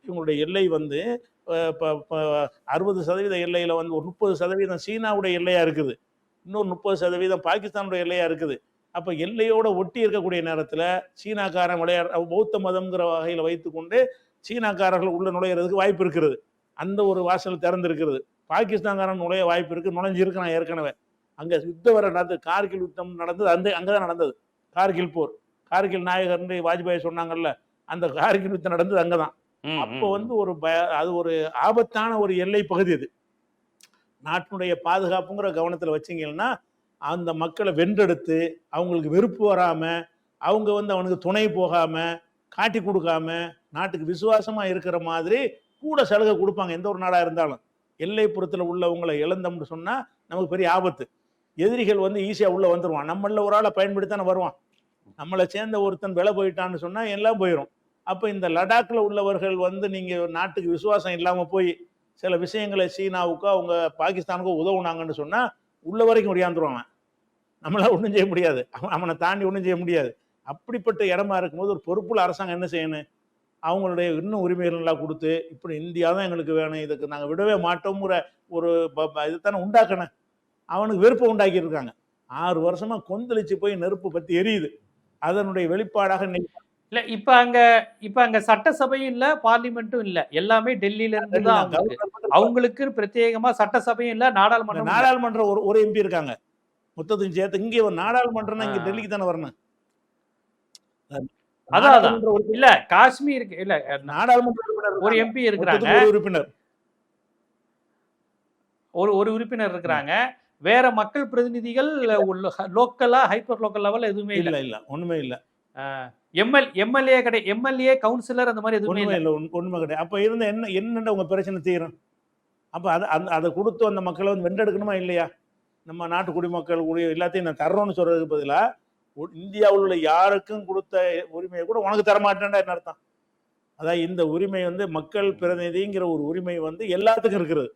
S2: இவங்களுடைய எல்லை வந்து அறுபது சதவீத எல்லையில் வந்து ஒரு முப்பது சதவீதம் சீனாவுடைய எல்லையாக இருக்குது. இன்னொரு முப்பது சதவீதம் பாகிஸ்தானுடைய எல்லையாக இருக்குது. அப்போ எல்லையோட ஒட்டி இருக்கக்கூடிய நேரத்தில் சீனாக்காரன் விளையாட பௌத்த மதம்ங்கிற வகையில் வைத்துக்கொண்டு சீனாக்காரர்கள் உள்ள நுழையிறதுக்கு வாய்ப்பு இருக்கிறது அந்த ஒரு வாசல் திறந்திருக்கிறது. பாகிஸ்தான்காரன் நுழைய வாய்ப்பு இருக்குது நுழைஞ்சிருக்கிறான் ஏற்கனவே. அங்கே யுத்த வர நடந்தது கார்கில் யுத்தம் நடந்தது. அந்த அங்கே தான் நடந்தது. கார்கில் போர். கார்கில் நாயகர்னு வாஜ்பாய் சொன்னாங்கல்ல அந்த கார்கில் யுத்தம் நடந்தது அங்கே தான் அப்போ வந்து ஒரு பய அது ஒரு ஆபத்தான ஒரு எல்லை பகுதி அது. நாட்டினுடைய பாதுகாப்புங்கிற கவனத்தில் வச்சீங்கன்னா அந்த மக்களை வென்றெடுத்து அவங்களுக்கு வெறுப்பு வராம அவங்க வந்து அவனுக்கு துணை போகாம காட்டி கொடுக்காம நாட்டுக்கு விசுவாசமா இருக்கிற மாதிரி கூட சலுகை கொடுப்பாங்க எந்த ஒரு நாடா இருந்தாலும். எல்லைப்புறத்தில் உள்ளவங்களை இழந்தோம்னு சொன்னா நமக்கு பெரிய ஆபத்து. எதிரிகள் வந்து ஈஸியா உள்ள வந்துருவான். நம்மள ஒரு ஆளை பயன்படுத்தானே வருவான். நம்மளை சேர்ந்த ஒருத்தன் விலை போயிட்டான்னு சொன்னா எல்லாம் போயிடும் அப்போ இந்த லடாக்கில் உள்ளவர்கள் வந்து நீங்க நாட்டுக்கு விசுவாசம் இல்லாமல் போய் சில விஷயங்களை சீனாவுக்கோ அவங்க பாகிஸ்தானுக்கோ உதவுனாங்கன்னு சொன்னா உள்ள வரைக்கும் ஒடியாந்துருவான் நம்மளால் நம்மளால ஒன்றும் செய்ய முடியாது. அவன் அவனை தாண்டி ஒன்றும் செய்ய முடியாது. அப்படிப்பட்ட இடமா இருக்கும்போது ஒரு பொறுப்புள்ள அரசாங்கம் என்ன செய்யணும்? அவங்களுடைய இன்னும் உரிமைகள் எல்லாம் கொடுத்து இப்படி இந்தியா தான் எங்களுக்கு வேணும் இதுக்கு நாங்கள் விடவே மாட்டோங்கிற ஒரு ப- இதுதானே உண்டாக்கணும் அவனுக்கு வெறுப்பை உண்டாக்கி இருக்காங்க. ஆறு வருஷமா கொந்தளிச்சு போய் நெருப்பு பற்றி எரியுது. அதனுடைய வெளிப்பாடாக இன்னைக்கு
S1: இல்ல இப்ப அங்க இப்ப அங்க சட்டசபையும் இல்ல பார்லிமெண்ட்டும் இல்ல. எல்லாமே டெல்லியில இருந்து தான் அவங்களுக்கு.
S2: கவர்னர் மட்டும்
S1: அவங்களுக்கு பிரத்யேகமா சட்டசபையும் இல்ல நாடாளுமன்றம் இல்ல.
S2: நாடாளுமன்ற ஒரு ஒரு எம்பி இருக்காங்க. மொத்தத்தையும் சேர்த்து இங்கே ஒரு நாடாளுமன்றம்னா இங்க. டெல்லிக்கு தானே வரணும்.
S1: அதான், இல்ல காஷ்மீருக்கு இல்ல
S2: நாடாளுமன்ற
S1: ஒரு. எம்பி இருக்கிறாங்க.
S2: ஒரு உறுப்பினர்.
S1: ஒரு ஒரு உறுப்பினர் இருக்கிறாங்க. வேற மக்கள் பிரதிநிதிகள் லோக்கலா ஹைப்பர் லோக்கல் லெவல்ல எதுவுமே இல்ல
S2: இல்ல. ஒண்ணுமே இல்ல.
S1: எம்எல் எம்எல்ஏ கிடை எம்எல்ஏ கவுன்சிலர் அந்த மாதிரி எதுவுமே இல்ல.
S2: இல்ல உண்- உண்மை கிடையாது. அப்ப இருந்த என்ன என்னென்ன உங்க பிரச்சனை தீரும்? அப்ப அதை அந்த அதை கொடுத்து அந்த மக்களை வந்து வென்றெடுக்கணுமா இல்லையா? நம்ம நாட்டு குடிமக்கள் எல்லாத்தையும் நான் தர்றோம்னு சொல்றதுக்கு பதிலா உ- இந்தியாவில் உள்ள யாருக்கும் கொடுத்த உரிமையை கூட உனக்கு தரமாட்டேன்டா என்ன அர்த்தம்? அதான் இந்த உரிமை வந்து மக்கள் பிரதிநிதிங்கிற ஒரு உரிமை வந்து எல்லாத்துக்கும் இருக்கிறது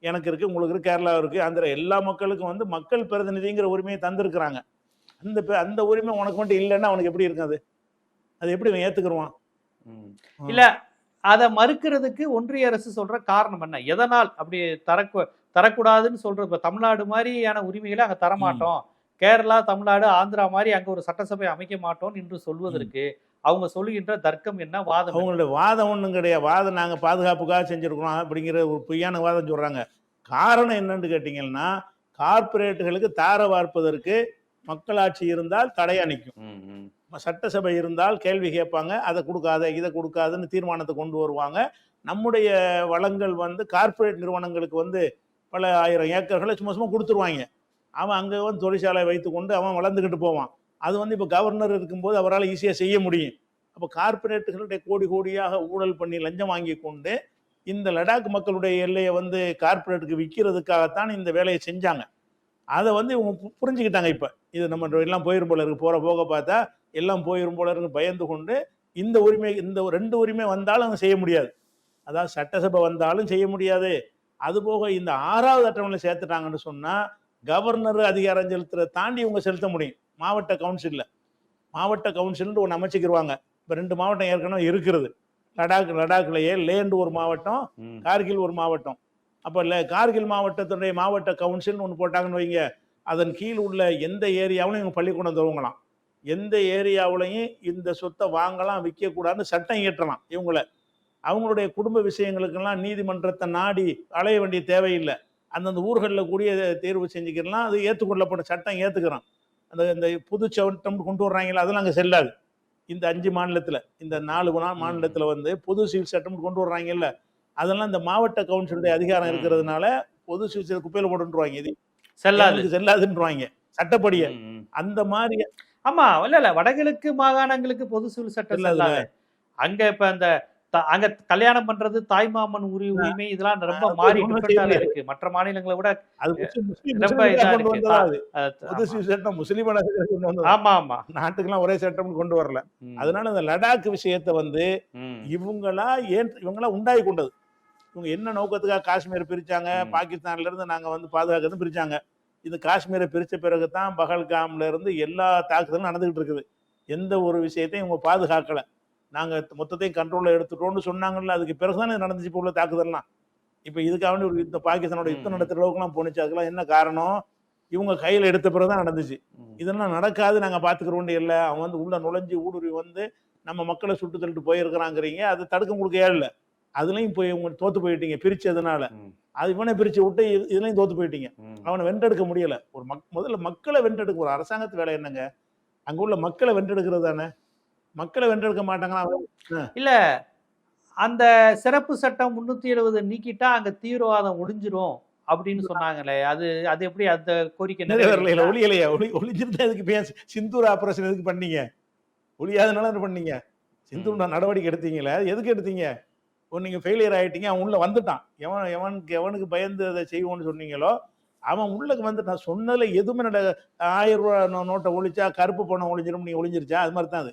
S2: எனக்கு இருக்கு உங்களுக்கு இருக்கு கேரளா இருக்கு. அந்த எல்லா மக்களுக்கும் வந்து மக்கள் பிரதிநிதிங்கிற உரிமையை தந்திருக்கிறாங்க. அந்த அந்த உரிமை உனக்கு மட்டும் இல்லைன்னா அவனுக்கு எப்படி இருக்கும் அது? எப்படி அவன் ஏத்துக்குருவான்.
S1: இல்ல அதை மறுக்கிறதுக்கு ஒன்றிய அரசு சொல்ற காரணம் என்ன? எதனால் அப்படி தரக்கு தரக்கூடாதுன்னு சொல்றது இப்ப தமிழ்நாடு மாதிரியான உரிமைகளை அங்க தரமாட்டோம். கேரளா தமிழ்நாடு ஆந்திரா மாதிரி அங்க ஒரு சட்டசபை அமைக்க மாட்டோம் என்று சொல்வதற்கு அவங்க சொல்லுகின்ற தர்க்கம் என்ன வாதம்?
S2: அவங்களுடைய வாதம் ஒன்றும் கிடையாது. வாதம் நாங்கள் பாதுகாப்புக்காக செஞ்சுருக்கிறோம் அப்படிங்கிற ஒரு பொய்யான வாதம் சொல்கிறாங்க காரணம் என்னன்னு கேட்டிங்கன்னா கார்ப்பரேட்டுகளுக்கு தார வார்ப்பதற்கு மக்களாட்சி இருந்தால் தடையா நிற்கும். சட்டசபை இருந்தால் கேள்வி கேட்பாங்க அதை கொடுக்காத இதை கொடுக்காதுன்னு தீர்மானத்தை கொண்டு வருவாங்க. நம்முடைய வளங்கள் வந்து கார்ப்பரேட் நிறுவனங்களுக்கு வந்து பல ஆயிரம் ஏக்கர்களை சும்மா சும்மா கொடுத்துருவாங்க. அவன் அங்கே வந்து தொழிற்சாலை வைத்துக்கொண்டு அவன் வளர்ந்துக்கிட்டு போவான். அது வந்து இப்போ கவர்னர் இருக்கும்போது அவரால் ஈஸியாக செய்ய முடியும். அப்போ கார்ப்பரேட்டுகளுடைய கோடி கோடியாக ஊழல் பண்ணி லஞ்சம் வாங்கி கொண்டு இந்த லடாக் மக்களுடைய எல்லையை வந்து கார்ப்பரேட்டுக்கு விற்கிறதுக்காகத்தான் இந்த வேலையை செஞ்சாங்க. அதை வந்து இவங்க புரிஞ்சுக்கிட்டாங்க இப்போ. இது நம்ம எல்லாம் போயிரும் போல இருக்கு. போகிற போக பார்த்தா எல்லாம் போயிரும் போல இருக்கு பயந்து கொண்டு இந்த உரிமை இந்த ரெண்டு உரிமை வந்தாலும் அவங்க செய்ய முடியாது. அதாவது சட்டசபை வந்தாலும் செய்ய முடியாது. அதுபோக இந்த ஆறாவது அட்டவணையில் சேர்த்துட்டாங்கன்னு சொன்னால் கவர்னர் அதிகாரம் செலுத்துறதை தாண்டி இவங்க செலுத்த முடியும். மாவட்ட கவுன்சிலில். மாவட்ட கவுன்சில்னு ஒன்று அமைச்சிக்கிருவாங்க. இப்போ ரெண்டு மாவட்டம் ஏற்கனவே இருக்கிறது. லடாக் லடாக்லேயே லேண்டு ஒரு மாவட்டம். கார்கில் ஒரு மாவட்டம். அப்போ இல்லை கார்கில் மாவட்டத்தினுடைய மாவட்ட கவுன்சில்னு ஒன்று போட்டாங்கன்னு வைங்க. அதன் கீழ் உள்ள எந்த ஏரியாவிலும் இவங்க பள்ளிக்கூடம் துவங்கலாம். எந்த ஏரியாவிலையும் இந்த சொத்தை வாங்கலாம் விற்கக்கூடாதுன்னு சட்டம் இயற்றலாம் இவங்கள. அவங்களுடைய குடும்ப விஷயங்களுக்கெல்லாம் நீதிமன்றத்தை நாடி அலைய வேண்டிய தேவையில்லை. அந்தந்த ஊர்களில் கூடிய தேர்வு செஞ்சுக்கலாம் அது ஏற்றுக்கொள்ளப்படும் சட்டம் ஏற்றுக்கிறோம் அந்த இந்த புது சட்டம் கொண்டு வர்றாங்களா அதெல்லாம் அங்கே செல்லாது. இந்த அஞ்சு மாநிலத்தில் இந்த நாலு மாநிலத்தில் வந்து புது சிவில் சட்டம் கொண்டு வர்றாங்கல்ல அதெல்லாம் இந்த மாவட்ட கவுன்சிலுடைய அதிகாரம். இருக்கிறதுனால பொது சிவில் குப்பையில் போட்டுருவாங்க இது.
S1: செல்லாது.
S2: செல்லாதுன்றவாங்க. சட்டப்படியே. அந்த மாதிரி
S1: ஆமா இல்ல இல்ல. வடகிழக்கு மாகாணங்களுக்கு பொது சிவில் சட்டம். செல்லாது. அங்க இப்ப அந்த அங்க கல்யாணம் பண்றது தாய்மாமன் உரி உரிமை இதெல்லாம் ரொம்ப மாறி. இருக்கு. மற்ற மாநிலங்களை விட ரொம்ப ஆமா. ஆமா.
S2: நாட்டுக்கெல்லாம் ஒரே சட்டம் கொண்டு வரல. அதனால இந்த லடாக் விஷயத்தை வந்து இவங்களா ஏன் இவங்களா உண்டாகி கொண்டது. இவங்க என்ன நோக்கத்துக்காக காஷ்மீரை பிரிச்சாங்க?
S1: ம்.
S2: பாகிஸ்தான்ல இருந்து நாங்க வந்து பாதுகாக்கிறது பிரிச்சாங்க. இது காஷ்மீரை பிரிச்ச பிறகு தான் பகல்காம்ல இருந்து எல்லா தாக்குதலும் நடந்துகிட்டு இருக்குது. எந்த ஒரு விஷயத்தையும் இவங்க பாதுகாக்கல. நாங்க மொத்தத்தையும் கண்ட்ரோல்ல எடுத்துட்டோம்னு சொன்னாங்கல்ல அதுக்கு பிறகுதானே நடந்துச்சு இப்போ உள்ள தாக்குதல்லாம். இப்போ இதுக்காக வேண்டி ஒரு யுத்தம் பாகிஸ்தானோட யுத்தம்
S1: ம்.
S2: நடத்துற அளவுக்குலாம் போணுச்சு. அதுக்கெல்லாம் என்ன காரணம்? இவங்க கையில எடுத்த பிறகுதான் நடந்துச்சு.
S1: ம்.
S2: இதெல்லாம் நடக்காது நாங்கள் பார்த்துக்கிறோம் இல்லை அவன் வந்து உள்ள நுழைஞ்சு ஊடுருவி வந்து நம்ம மக்களை சுட்டு தள்ளிட்டு போயிருக்கிறாங்கிறீங்க. அது தடுக்க உங்களுக்கு ஏழல அதுலயும் போய் உங்க தோத்து போயிட்டீங்க பிரிச்சதுனால. அது இவனை பிரிச்சு விட்டு இது- இதுலயும் தோத்து போயிட்டீங்க. அவனை வென்றெடுக்க முடியல. ஒரு மக் முதல்ல மக்களை வென்றெடுக்க ஒரு அரசாங்கத்து வேலை என்னங்க? அங்க உள்ள மக்களை வென்றெடுக்கிறது தானே? மக்களை வென்றெடுக்க மாட்டாங்களா?
S1: இல்ல. அந்த சிறப்பு சட்டம் முன்னூத்தி எழுபது நீக்கிட்டா அங்க தீவிரவாதம் ஒழிஞ்சிரும் அப்படின்னு சொன்னாங்களே. அது அது எப்படி அந்த கோரிக்கை
S2: நிறைவேறல? ஒளியலையா? ஒளி ஒளிஞ்சிருந்தா எதுக்கு பேச சிந்தூர் ஆபரேஷன் எதுக்கு பண்ணீங்க? ஒளியாதனால என்ன பண்ணீங்க? சிந்தூர் நடவடிக்கை எடுத்தீங்களே? எதுக்கு எடுத்தீங்க? ஒரு நீங்க ஃபெயிலியர் ஆயிட்டீங்க அவன் உள்ள வந்துட்டான். எவன் எவனுக்கு எவனுக்கு பயந்து அதை செய்வோம்னு சொன்னீங்களோ அவன் உள்ளக்கு வந்துட்டான் சொன்னதுல எதுவுமே நட ஆயிரம் ரூபா நோட்டை ஒழிச்சா கருப்பு பணம் ஒழிஞ்சிரும் நீ ஒழிஞ்சிருச்சா? அது மாதிரி தான் அது.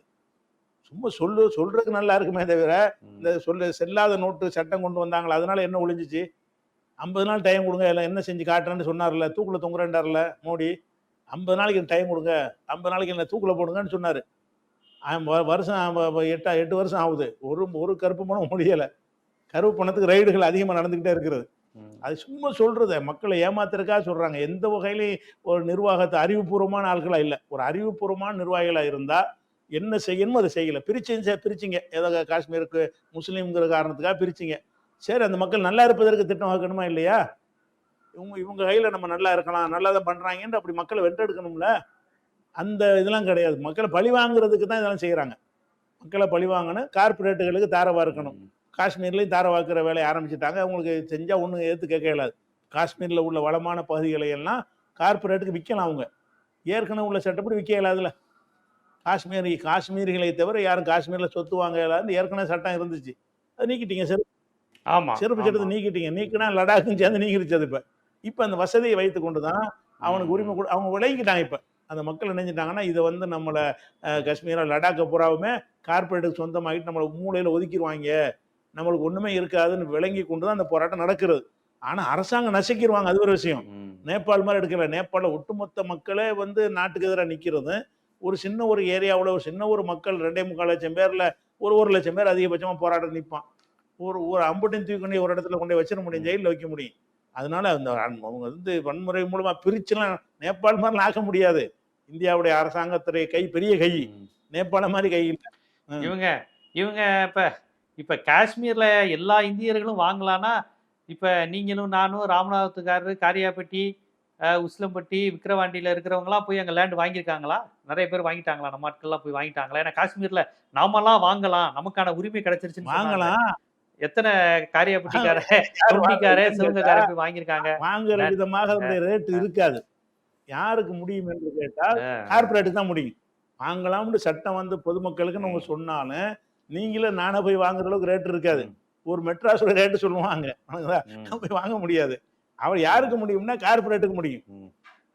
S2: சும்மா சொல்லு சொல்றதுக்கு நல்லா இருக்குமே தவிர. இந்த சொல்ல செல்லாத நோட்டு சட்டம் கொண்டு வந்தாங்களா அதனால என்ன ஒழிஞ்சிச்சு? ஐம்பது நாள் டைம் கொடுங்க எல்லாம் என்ன செஞ்சு காட்டுறேன்னு சொன்னார்ல தூக்குல தொங்குறேன்டார்ல மோடி. ஐம்பது நாளைக்கு டைம் கொடுங்க ஐம்பது நாளைக்கு என்ன தூக்குல போடுங்கன்னு சொன்னாரு. வருஷம் எட்டா எட்டு வருஷம் ஆகுது. ஒரு ஒரு கருப்பு பணம் முடியலை. கருப்பு பணத்துக்கு ரைடுகள் அதிகமாக நடந்துக்கிட்டே இருக்கிறது. அது சும்மா சொல்றத மக்களை ஏமாத்துறதுக்காக சொல்றாங்க. எந்த வகையிலையும் ஒரு நிர்வாகத்தை அறிவுபூர்வமான ஆட்களா இல்லை. ஒரு அறிவுபூர்வமான நிர்வாகிகளா இருந்தா என்ன செய்யணுமோ அதை செய்யல. பிரிச்சு பிரிச்சிங்க. ஏதோ காஷ்மீருக்கு முஸ்லீம்ங்கிற காரணத்துக்காக பிரிச்சிங்க. சரி அந்த மக்கள் நல்லா இருப்பதற்கு திட்டம் வகுக்கணுமா இல்லையா? இவங்க இவங்க கையில நம்ம நல்லா இருக்கலாம் நல்லா தான் பண்றாங்கன்னு அப்படி மக்களை வென்றெடுக்கணும்ல? அந்த இதெல்லாம் கிடையாது. மக்களை பழி வாங்குறதுக்கு தான் இதெல்லாம் செய்யறாங்க மக்களை பழி வாங்கணும் கார்பரேட்டுகளுக்கு தாரவா இருக்கணும். காஷ்மீர்லேயும் தார வாக்குற வேலையை ஆரம்பிச்சிட்டாங்க. அவங்களுக்கு செஞ்சால் ஒன்றும் ஏற்று கேட்க இயலாது. காஷ்மீரில் உள்ள வளமான பகுதிகளை எல்லாம் கார்ப்பரேட்டுக்கு விற்கலாம் அவங்க. ஏற்கனவே உள்ள சட்டப்படி விற்க இயலாதுல காஷ்மீரி காஷ்மீரிகளை தவிர யாரும் காஷ்மீரில் சொத்து வாங்க இயலாதுன்னு ஏற்கனவே சட்டம் இருந்துச்சு. அது நீக்கிட்டீங்க சிறப்பு
S1: ஆமா
S2: சிறப்பு சட்டத்தை நீக்கிட்டீங்க. நீக்கினா லடாக்கும் சேர்ந்து நீக்கிருச்சு அது இப்போ. இப்போ அந்த வசதியை வைத்து கொண்டு தான் அவனுக்கு உரிமை கொடு அவங்க விளங்கிட்டாங்க இப்போ. அந்த மக்கள் நினைஞ்சிட்டாங்கன்னா இதை வந்து நம்மளை காஷ்மீரா லடாக்கை பூராவுமே கார்ப்பரேட்டுக்கு சொந்தமாகிட்டு நம்மளை மூலையில் ஒதுக்கிடுவாங்க நம்மளுக்கு ஒன்றுமே இருக்காதுன்னு விளங்கி கொண்டு தான் அந்த போராட்டம் நடக்கிறது. ஆனால் அரசாங்கம் நசுக்கிடுவாங்க அது ஒரு விஷயம். நேபாள் மாதிரி எடுக்கல. நேபாள ஒட்டுமொத்த மக்களே வந்து நாட்டுக்கு எதிராக நிற்கிறது ஒரு சின்ன ஒரு ஏரியாவில் ஒரு சின்ன ஒரு மக்கள் ரெண்டே முக்கால் லட்சம் பேரில் ஒரு ஒரு லட்சம் பேர் அதிகபட்சமாக போராட நிற்பான் ஒரு ஒரு அம்புட்டையும் தூக்கி கொண்டு ஒரு இடத்துல கொண்டு போய் வச்சிட முடியும் ஜெயிலில் வைக்க முடியும். அதனால அந்த அவங்க வந்து வன்முறை மூலமாக பிரிச்சுலாம் நேபாள் மாதிரிலாம் ஆக்க முடியாது. இந்தியாவுடைய அரசாங்கத்துடைய கை பெரிய கை. நேபாள மாதிரி கை இல்லை.
S1: இவங்க இவங்க இப்ப இப்ப காஷ்மீர்ல எல்லா இந்தியர்களும் வாங்கலாம்னா இப்ப நீங்களும் நானும் ராமநாதத்துக்காரரு காரியாப்பட்டி அஹ், உசிலம்பட்டி விக்கிரவாண்டியில இருக்கிறவங்கலாம் போய் அங்க லேண்ட் வாங்கியிருக்காங்களா? நிறைய பேர் வாங்கிட்டாங்களா? நம்ம ஆட்கள்லாம் போய் வாங்கிட்டாங்களா? ஏன்னா காஷ்மீர்ல நாமெல்லாம் வாங்கலாம். நமக்கான உரிமை கிடைச்சிருச்சுன்னு.
S2: வாங்கலாம்.
S1: எத்தனை காரியாப்பட்டிக்கார தொண்டிக்கார [LAUGHS] சிவகங்கார போய் வாங்கியிருக்காங்க?
S2: வாங்குற. விதமாக ரேட் இருக்காது. யாருக்கு முடியும் என்று கேட்டால் கார்பரேட்டுக்கு தான் முடியும். வாங்கலாம்னு சட்டம் வந்து பொதுமக்களுக்கு நம்ம சொன்னாலும் நீங்களும் நானே போய் வாங்குற அளவுக்கு ரேட் இருக்காது. ஒரு மெட்ராஸோட ரேட்டு சொல்லுவாங்க. போய் வாங்க முடியாது. அவர் யாருக்கு முடியும்னா கார்பரேட்டுக்கு முடியும்.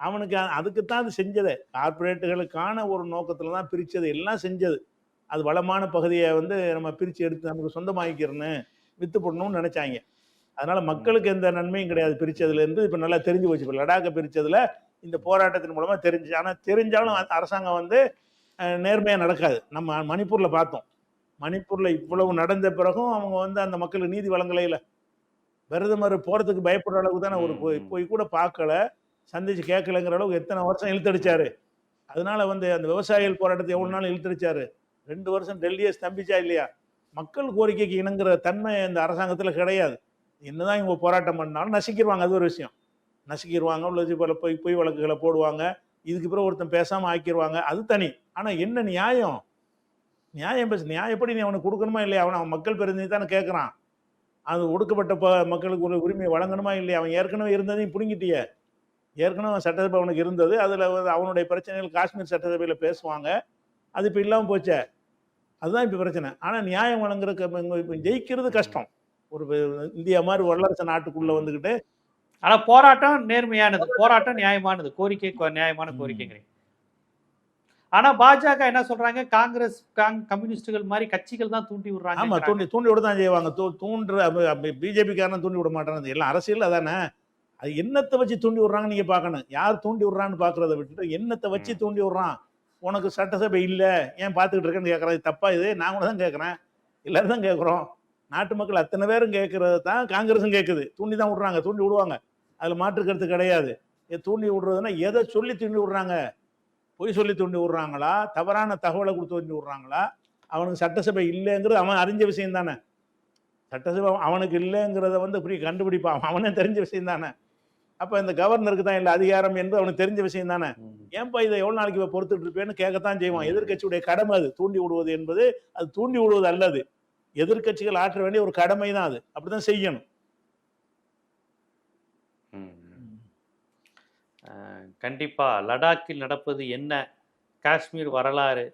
S2: அவனுக்கு அதுக்கு தான் அது செஞ்சதே. கார்பரேட்டுகளுக்கான ஒரு நோக்கத்துல தான் பிரிச்சது. எல்லாம் செஞ்சது. அது வளமான பகுதியை வந்து நம்ம பிரிச்சு எடுத்து நமக்கு சொந்தமாக்கிக்கிறன்னு வித்து போடணும்னு நினைச்சாங்க. அதனால மக்களுக்கு எந்த நன்மையும் கிடையாது பிரிச்சதுல இருந்து. இப்ப நல்லா தெரிஞ்சு போச்சு. இப்ப லடாக்கை பிரிச்சதுல இந்த போராட்டத்தின் மூலமா தெரிஞ்சு ஆனா தெரிஞ்சாலும் அரசாங்கம் வந்து அஹ், நேர்மையா நடக்காது. நம்ம மணிப்பூர்ல பார்த்தோம். மணிப்பூர்ல இவ்வளவு நடந்த பிறகும் அவங்க வந்து அந்த மக்களுக்கு நீதி வழங்கலை இல்ல. பிரதமர் போறதுக்கு பயப்படுற அளவுக்கு தானே ஒரு போய். போய் கூட பார்க்கல. சந்திச்சு கேட்கலங்கிற அளவுக்கு எத்தனை வருஷம் இழுத்தடிச்சாரு. அதனால வந்து அந்த விவசாயிகள் போராட்டத்தை எவ்வளவு நாள் இழுத்தடிச்சாரு? ரெண்டு வருஷம் டெல்லியை ஸ்தம்பிச்சா இல்லையா? மக்கள் கோரிக்கைக்கு இணங்குற தன்மை இந்த அரசாங்கத்துல கிடையாது. என்னதான் இவங்க போராட்டம் பண்ணாலும் நசுக்கிடுவாங்க அது ஒரு விஷயம். நசுக்கிடுவாங்க உள்ள பல பொய் பொய் வழக்குகளை போடுவாங்க. இதுக்கு பிறகு ஒருத்தன் பேசாம ஆக்கிடுவாங்க அது தனி. ஆனா என்ன நியாயம்? நியாயம் பேச நியாயப்படி நீ அவனுக்கு கொடுக்கணுமா இல்லையா? அவன் அவன் மக்கள் பிரதிநிதி தானே கேட்குறான் அது ஒடுக்கப்பட்ட ப- மக்களுக்கு ஒரு உரிமையை வழங்கணுமா இல்லையா? அவன் ஏற்கனவே இருந்ததையும் பிடுங்கிட்டியே. ஏற்கனவே சட்டசபை அவனுக்கு இருந்தது. அதில் அவனுடைய பிரச்சனைகள் காஷ்மீர் சட்டசபையில் பேசுவாங்க. அது இப்போ இல்லாமல் போச்சே. அதுதான் இப்போ பிரச்சனை. ஆனால் நியாயம் வழங்குறதுக்கு இப்போ ஜெயிக்கிறது கஷ்டம். ஒரு இந்தியா மாதிரி வல்லரசு நாட்டுக்குள்ளே வந்துக்கிட்டு
S1: ஆனால் போராட்டம் நேர்மையானது. போராட்டம் நியாயமானது. கோரிக்கை நியாயமான கோரிக்கைங்கிறீங்க. ஆனா பாஜக என்ன சொல்றாங்க? காங்கிரஸ் காங் கம்யூனிஸ்டுகள் மாதிரி கட்சிகள் தான் தூண்டி
S2: ஆமா
S1: விடுறாங்க
S2: தூண்டி தூண்டி விட தான் செய்வாங்க. தூ தூண்டுற பிஜேபி காரன் தூண்டி விட மாட்டாங்க எல்லாம் அரசியல் அதானே? அது என்னத்தை வச்சு தூண்டி விடுறாங்க நீங்க பார்க்கணும். யார் தூண்டி விடுறான்னு பாக்குறத விட்டுட்டு என்னத்தை வச்சு. தூண்டி விடுறான்? உனக்கு சட்டசபை இல்ல. ஏன் பார்த்துக்கிட்டு இருக்கேன்னு கேட்கறது இது தப்பா இது? நான் கூட தான் கேட்கறேன் எல்லாரும் தான் கேட்குறோம் நாட்டு மக்கள் அத்தனை பேரும் கேட்கறது தான் காங்கிரஸும் கேட்குது தூண்டி தான் விடுறாங்க. தூண்டி விடுவாங்க. அதுல மாற்று கருத்து கிடையாது தூண்டி விடுறதுன்னா எதை சொல்லி தூண்டி விடுறாங்க? பொய் சொல்லி தூண்டி விடுறாங்களா? தவறான தகவலை கொடுத்து தூண்டி விடுறாங்களா? அவனுக்கு சட்டசபை இல்லைங்கிறது அவன் அறிஞ்ச விஷயம் தானே. சட்டசபை அவனுக்கு இல்லைங்கிறத வந்து இப்படி கண்டுபிடிப்பான் அவனே தெரிஞ்ச விஷயம் தானே. அப்போ இந்த கவர்னருக்கு தான் இல்லை அதிகாரம் என்பது அவனுக்கு தெரிஞ்ச விஷயம் தானே. ஏன்பா இதை எவ்வளோ நாளைக்கு இவன் பொறுத்துட்டு இருப்பேன்னு கேட்கத்தான் செய்வான்.
S1: ம்.
S2: எதிர்க்கட்சியுடைய கடமை அது. தூண்டி விடுவது என்பது அது தூண்டி விடுவது அல்லது. எதிர்க்கட்சிகள் ஆற்ற வேண்டிய ஒரு கடமை தான் அது. அப்படிதான் செய்யணும்.
S1: கண்டிப்பா லடாக்கில் நடப்பது என்ன? காஷ்மீர் வரலாறு.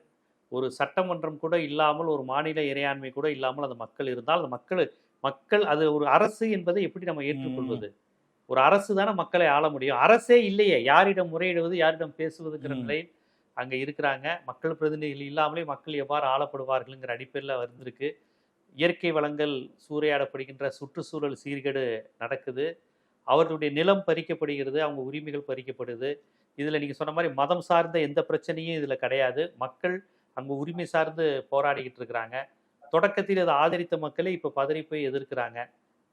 S1: ஒரு சட்டமன்றம் கூட இல்லாமல் ஒரு மாநில இறையாண்மை கூட இல்லாமல் அந்த மக்கள் இருந்தால் அந்த மக்கள் மக்கள் அது ஒரு அரசு என்பதை எப்படி நம்ம ஏற்றுக்கொள்வது? ஒரு அரசு தானே மக்களை ஆள முடியும். அரசே இல்லையே. யாரிடம் முறையிடுவது யாரிடம் பேசுவதுங்கிற. நிலையில் அங்க இருக்கிறாங்க. மக்கள் பிரதிநிதிகள் இல்லாமலே மக்கள் எவ்வாறு ஆளப்படுவார்கள்ங்கிற அடிப்படையில் வந்திருக்கு. இயற்கை வளங்கள் சூறையாடப்படுகின்ற சுற்றுச்சூழல் சீர்கேடு நடக்குது. அவர்களுடைய நிலம் பறிக்கப்படுகிறது அவங்க உரிமைகள் பறிக்கப்படுது. இதில் நீங்கள் சொன்ன மாதிரி மதம் சார்ந்த எந்த பிரச்சனையும் இதில் கிடையாது. மக்கள் அங்கே உரிமை சார்ந்து போராடிக்கிட்டு இருக்கிறாங்க. தொடக்கத்தில் இதை ஆதரித்த மக்களே இப்போ பதறி போய் எதிர்க்கிறாங்க.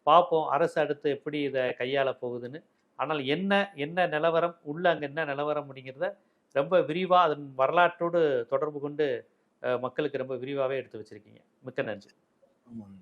S1: பார்ப்போம் அரசு அடுத்து எப்படி இதை கையாள போகுதுன்னு. ஆனால் என்ன என்ன நிலவரம் உள்ள அங்கே என்ன நிலவரம் அப்படிங்கிறத ரொம்ப விரிவாக அதன் வரலாற்றோடு தொடர்பு கொண்டு மக்களுக்கு ரொம்ப விரிவாகவே எடுத்து வச்சிருக்கீங்க. மிக்க நன்றி.
S2: ஆமாம்